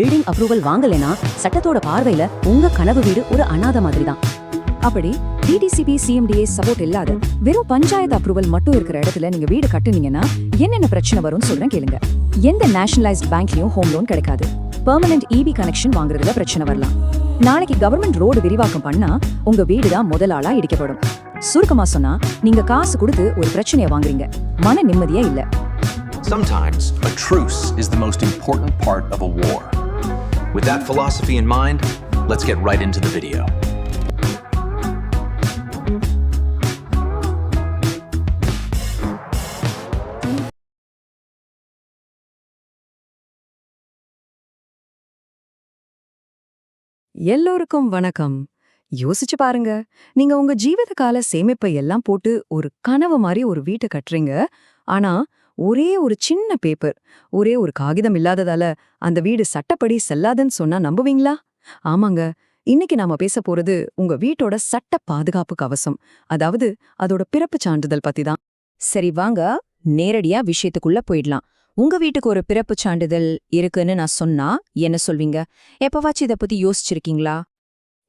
Building approval வாங்கலைனா சட்டத்தோட பார்வையில உங்க கனவு வீடு ஒரு அனாதை மாதிரி தான் அப்படி டிடிசிபி சிஎம்டிஏ சப்போர்ட் இல்லாத வெறும் பஞ்சாயத்து அப்ரூவல் மட்டும் இருக்கிற இடத்துல நீங்க வீடு கட்டுனீங்கன்னா என்னென்ன பிரச்சனை வரும்னு சொல்றேன் கேளுங்க. எந்த நேஷனலைஸ்ட் பேங்க்லயும் ஹோம் லோன் கிடைக்காது. பெர்மனன்ட் இபி கனெக்ஷன் வாங்குறதுல பிரச்சனை வரலாம். நாளைக்கு கவர்மெண்ட் ரோடு விரிவாக்கம் பண்ணா உங்க வீடு தான் முதல் ஆளா இடிக்கப்படும். சுருக்கமா சொன்னா நீங்க காசு கொடுத்து ஒரு பிரச்சனையை வாங்குறீங்க. மன நிம்மதியா இல்ல. Sometimes, a truce is the most important part of a war. With that philosophy in mind, let's get right into the video. எல்லோருக்கும் வணக்கம். யோசிச்சு பாருங்க. நீங்க உங்க ஜீவித கால சேமிப்பை எல்லாம் போட்டு ஒரு கனவு மாதிரி ஒரு வீட்டை கட்டுறீங்க. ஆனா ஒரே ஒரு சின்ன பேப்பர் ஒரே ஒரு காகிதம் இல்லாததால அந்த வீடு சட்டப்படி செல்லாதுன்னு சொன்னா நம்புவீங்களா? ஆமாங்க. இன்னைக்கு நாம பேச போறது உங்க வீட்டோட சட்ட பாதுகாப்பு கவசம் அதாவது அதோட பிறப்பு சான்றிதழ் பத்தி தான். சரி வாங்க. நேரடியா விஷயத்துக்குள்ள போயிடலாம். உங்க வீட்டுக்கு ஒரு பிறப்பு சான்றிதழ் இருக்குன்னு நான் சொன்னா என்ன சொல்வீங்க? எப்பவாச்சும் இத பத்தி யோசிச்சிருக்கீங்களா?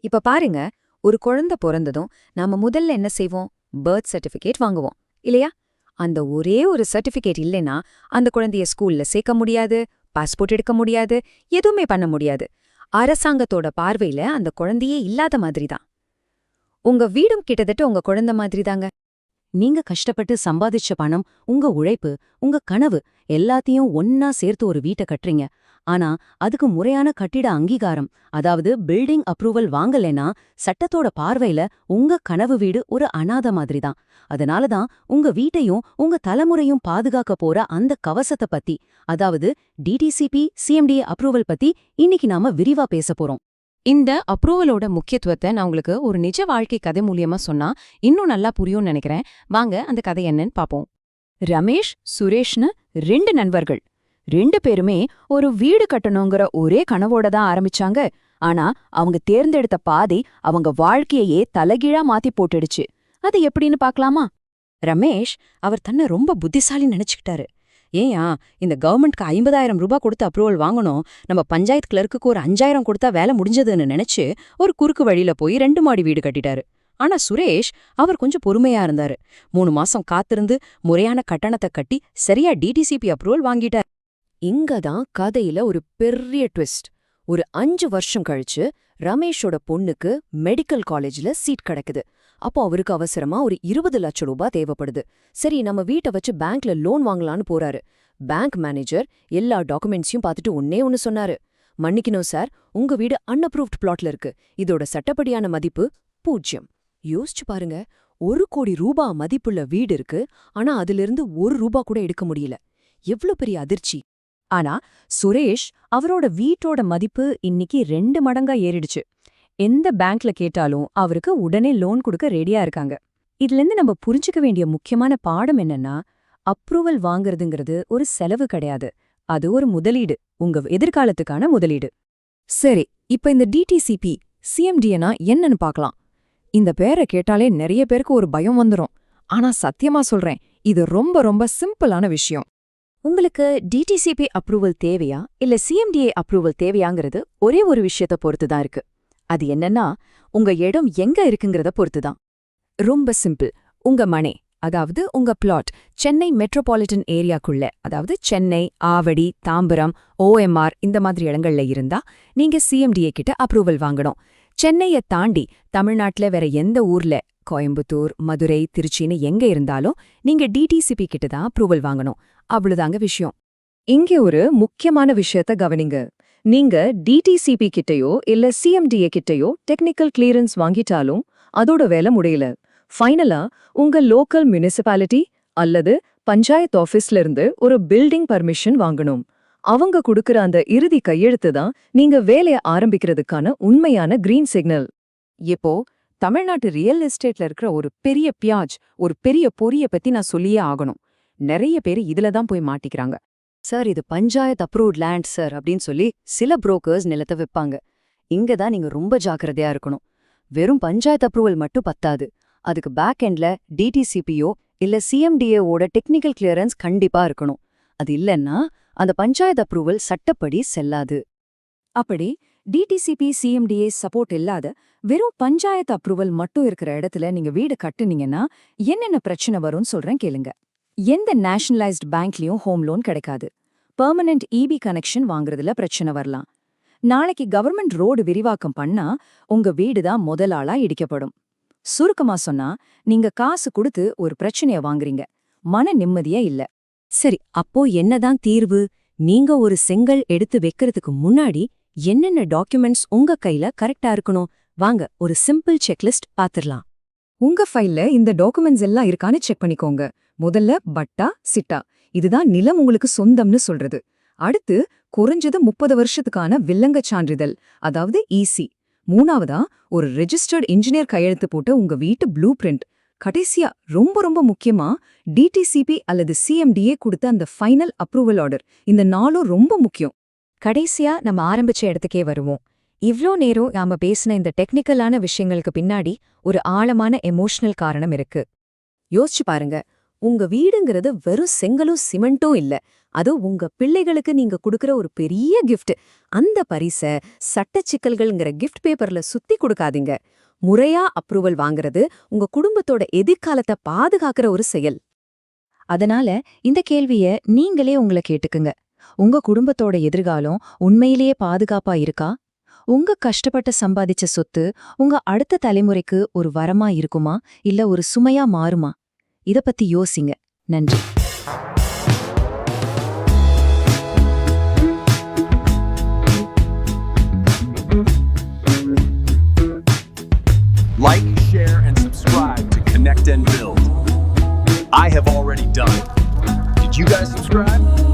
இப்ப பாருங்க. ஒரு குழந்தை பிறந்ததும் நாம முதல்ல என்ன செய்வோம்? பர்த் சர்டிபிகேட் வாங்குவோம். இல்லையா? அந்த ஒரே ஒரு சர்டிபிகேட் இல்லைன்னா அந்த குழந்தைய ஸ்கூல்ல சேர்க்க முடியாது பாஸ்போர்ட் எடுக்க முடியாது எதுவுமே பண்ண முடியாது. அரசாங்கத்தோட பார்வையில அந்த குழந்தையே இல்லாத மாதிரி தான் உங்க வீடும் கிட்டத்தட்ட உங்க குழந்தை மாதிரி தாங்க நீங்க கஷ்டப்பட்டு சம்பாதிச்ச பணம் உங்க உழைப்பு உங்க கனவு எல்லாத்தையும் ஒன்னா சேர்த்து ஒரு வீட்டை கட்டுறீங்க. ஆனா அதுக்கு முறையான கட்டிட அங்கீகாரம் அதாவது பில்டிங் அப்ரூவல் வாங்கலைனா சட்டத்தோட பார்வையில உங்க கனவு வீடு ஒரு அனாதை மாதிரி தான் அதனால தான் உங்க வீட்டையும் உங்க தலைமுறையும் பாதுகாக்க போற அந்த கவசத்தை பத்தி அதாவது டிடிசிபி சிஎம்டிஏ அப்ரூவல் பத்தி இன்னைக்கு நாம விரிவா பேச போறோம். இந்த அப்ரூவலோட முக்கியத்துவத்தை நான் உங்களுக்கு ஒரு நிஜ வாழ்க்கை கதை மூலியமா சொன்னா இன்னும் நல்லா புரியும்னு நினைக்கிறேன். வாங்க அந்த கதை என்னன்னு பாப்போம். ரமேஷ் சுரேஷ்னு ரெண்டு நண்பர்கள். ரெண்டு பேருமே ஒரு வீடு கட்டணுங்கிற ஒரே கனவோட தான் ஆரம்பிச்சாங்க. ஆனா அவங்க தேர்ந்தெடுத்த பாதை அவங்க வாழ்க்கையையே தலைகீழா மாத்தி போட்டுடுச்சு. அது எப்படின்னு பாக்கலாமா ரமேஷ் அவர் தன்னை ரொம்ப புத்திசாலி நினைச்சுக்கிட்டாரு. ஏயா இந்த கவர்மெண்ட்க்கு ஐம்பதாயிரம் ரூபாய் கொடுத்து அப்ரூவல் வாங்கணும். நம்ம பஞ்சாயத்து கிளர்க்குக்கு ஒரு அஞ்சாயிரம் கொடுத்தா வேலை முடிஞ்சதுன்னு நினைச்சு ஒரு குறுக்கு வழியில போய் ரெண்டு மாடி வீடு கட்டிட்டாரு. ஆனா சுரேஷ் அவர் கொஞ்சம் பொறுமையா இருந்தாரு. மூணு மாசம் காத்திருந்து முறையான கட்டணத்தை கட்டி சரியா டிடிசிபி அப்ரூவல் வாங்கிட்டார். இங்க தான் கதையில ஒரு பெரிய ட்விஸ்ட். ஒரு அஞ்சு வருஷம் கழிச்சு ரமேஷோட பொண்ணுக்கு மெடிக்கல் காலேஜ்ல சீட் கிடைக்குது. அப்போ அவருக்கு அவசரமா ஒரு இருபது லட்சம் ரூபாய் தேவைப்படுது. சரி நம்ம வீட்டை வச்சு பேங்க்ல லோன் வாங்கலான்னு போறாரு. பேங்க் மேனேஜர் எல்லா டாக்குமெண்ட்ஸையும் பார்த்துட்டு ஒன்னே ஒன்னு சொன்னாரு. மன்னிக்கணும் சார் உங்க வீடு அன்அப்ரூவ்ட் பிளாட்ல இருக்கு. இதோட சட்டப்படியான மதிப்பு பூஜ்யம் யோசிச்சு பாருங்க ஒரு கோடி ரூபா மதிப்புள்ள வீடு இருக்கு ஆனா அதிலிருந்து ஒரு ரூபா கூட எடுக்க முடியல. எவ்ளோ பெரிய அதிர்ச்சி. ஆனா சுரேஷ் அவரோட வீட்டோட மதிப்பு இன்னைக்கு ரெண்டு மடங்கா ஏறிடுச்சு. எந்த பேங்க்ல கேட்டாலும் அவருக்கு உடனே லோன் கொடுக்க ரெடியா இருக்காங்க. இதுல இருந்து நம்ம புரிஞ்சுக்க வேண்டிய முக்கியமான பாடம் என்னன்னா அப்ரூவல் வாங்குறதுங்கிறது ஒரு செலவு கிடையாது. அது ஒரு முதலீடு. உங்க எதிர்காலத்துக்கான முதலீடு. சரி இப்ப இந்த டிடிசிபி சிஎம்டிஎனா என்னன்னு பார்க்கலாம் இந்த பேரை கேட்டாலே நிறைய பேருக்கு ஒரு பயம் வந்துரும். ஆனா சத்தியமா சொல்றேன் இது ரொம்ப ரொம்ப சிம்பிளான விஷயம். உங்களுக்கு டிடிசிபி அப்ரூவல் தேவையா? இல்ல சிஎம்டிஏ அப்ரூவல் தேவையாங்கிறது ஒரே ஒரு விஷயத்த பொறுத்து தான் இருக்கு. அது என்னன்னா உங்க இடம் எங்க இருக்குங்கிறத பொறுத்து தான் ரொம்ப சிம்பிள். உங்க மனை அதாவது உங்க பிளாட் சென்னை மெட்ரோபாலிட்டன் ஏரியாக்குள்ள அதாவது சென்னை ஆவடி தாம்பரம் ஓஎம்ஆர் இந்த மாதிரி இடங்கள்ல இருந்தா நீங்க சிஎம்டிஏ கிட்ட அப்ரூவல் வாங்கணும். சென்னைய தாண்டி தமிழ்நாட்டுல வேற எந்த ஊர்ல கோயம்புத்தூர் மதுரை திருச்சின்னு எங்க இருந்தாலும் நீங்க டிடிசிபி கிட்ட தான் அப்ரூவல் வாங்கணும். அவ்வளவுதாங்க விஷயம். இங்கே ஒரு முக்கியமான விஷயத்த கவனிங்க. நீங்க டிடிசிபி கிட்டயோ இல்ல சிஎம்டிஏ கிட்டயோ டெக்னிக்கல் கிளியரன்ஸ் வாங்கிட்டாலும் அதோட வேலை முடியல. ஃபைனலா உங்க லோக்கல் முனிசிபாலிட்டி அல்லது பஞ்சாயத்து ஆபீஸ்ல இருந்து ஒரு பில்டிங் பர்மிஷன் வாங்கணும். அவங்க கொடுக்கற அந்த இறுதி கையெழுத்து தான் நீங்க வேலைய ஆரம்பிக்கிறதுக்கான உண்மையான கிரீன் சிக்னல் இப்போ தமிழ்நாட்டு ரியல் எஸ்டேட்ல இருக்கிற ஒரு பெரிய பியாஜ் ஒரு பெரிய பொரிய பத்தி நான் சொல்லியே ஆகணும். நிறைய பேர் இதுல தான் போய் மாட்டிக்கிறாங்க. சார் இது பஞ்சாயத்து அப்ரூவ்ட் லேண்ட் சார் அப்படின்னு சொல்லி சில புரோக்கர்ஸ் நிலத்தை விற்பாங்க இங்க தான் நீங்க ரொம்ப ஜாக்கிரதையா இருக்கணும். வெறும் பஞ்சாயத்து அப்ரூவல் மட்டும் பத்தாது. அதுக்கு பேக் எண்ட்ல டிடிசிபிஓ இல்ல சிஎம்டிஏவோட டெக்னிக்கல் கிளியரன்ஸ் கண்டிப்பா இருக்கணும். அது இல்லைன்னா அந்த பஞ்சாயத்து அப்ரூவல் சட்டப்படி செல்லாது. அப்படி டிடிசிபி சிஎம்டிஏ சப்போர்ட் இல்லாத வெறும் பஞ்சாயத்து அப்ரூவல் மட்டும் இருக்கிற இடத்துல நீங்க வீடு கட்டுனீங்கன்னா என்னென்ன பிரச்சனை வரும்னு சொல்றேன் கேளுங்க. எந்த நேஷனலைஸ்ட் பேங்க்லயும் ஹோம் லோன் கிடைக்காது. பெர்மனன்ட் இபி கனெக்ஷன் வாங்குறதுல பிரச்சனை வரலாம். நாளைக்கு கவர்மெண்ட் ரோடு விரிவாக்கம் பண்ணா உங்க வீடு தான் முதல் ஆளா இடிக்கப்படும். சுருக்கமா சொன்னா நீங்க காசு கொடுத்து ஒரு பிரச்சனைய வாங்குறீங்க. மன நிம்மதியே இல்ல. சரி அப்போ என்னதான் தீர்வு? நீங்க ஒரு செங்கல் எடுத்து வைக்கிறதுக்கு முன்னாடி என்னென்ன டாக்குமெண்ட்ஸ் உங்க கையில கரெக்டா இருக்கணும்? வாங்க ஒரு சிம்பிள் செக்லிஸ்ட் பாத்திரலாம். உங்க ஃபைல்ல இந்த டாக்குமெண்ட்ஸ் எல்லாம் இருக்கான்னு செக் பண்ணிக்கோங்க. முதல்ல பட்டா சிட்டா. இதுதான் நிலம் உங்களுக்கு சொந்தம்னு சொல்றது. அடுத்து குறைஞ்சது முப்பது வருஷத்துக்கான வில்லங்க சான்றிதழ் அதாவது ஈசி மூணாவதா ஒரு ரெஜிஸ்டர்ட் இன்ஜினியர் கையெழுத்து போட்ட உங்க வீட்டு ப்ளூ பிரிண்ட் கடைசியா ரொம்ப ரொம்ப முக்கியமா டிடிசிபி அல்லது சிஎம்டிஏ கொடுத்த அந்த ஃபைனல் அப்ரூவல் ஆர்டர் இந்த நாளும் ரொம்ப முக்கியம். கடைசியா நம்ம ஆரம்பிச்ச இடத்துக்கே வருவோம். இவ்ளோ நேரம் நாம பேசின இந்த டெக்னிக்கலான விஷயங்களுக்கு பின்னாடி ஒரு ஆழமான எமோஷனல் காரணம் இருக்கு. யோசிச்சு பாருங்க. உங்க வீடுங்கிறது வெறும் செங்கலும் சிமெண்ட்டும் இல்ல. அது உங்க பிள்ளைகளுக்கு நீங்க கொடுக்கற ஒரு பெரிய கிஃப்ட் அந்த பரிச சட்ட சிக்கல்கள்ங்கிற கிஃப்ட் பேப்பர்ல சுத்தி கொடுக்காதீங்க. முறையா அப்ரூவல் வாங்குறது உங்க குடும்பத்தோட எதிர்காலத்தை பாதுகாக்கிற ஒரு செயல். அதனால இந்த கேள்விய நீங்களே உங்களை கேட்டுக்குங்க. உங்க குடும்பத்தோட எதிர்காலம் உண்மையிலேயே பாதுகாப்பா இருக்கா உங்க கஷ்டப்பட்டு சம்பாதிச்ச சொத்து உங்க அடுத்த தலைமுறைக்கு ஒரு வரமா இருக்குமா இல்ல ஒரு சுமையா மாறுமா இத பத்தி யோசிங்க நன்றி Like, share, and subscribe to Connect and Build. I have already done. Did you guys subscribe?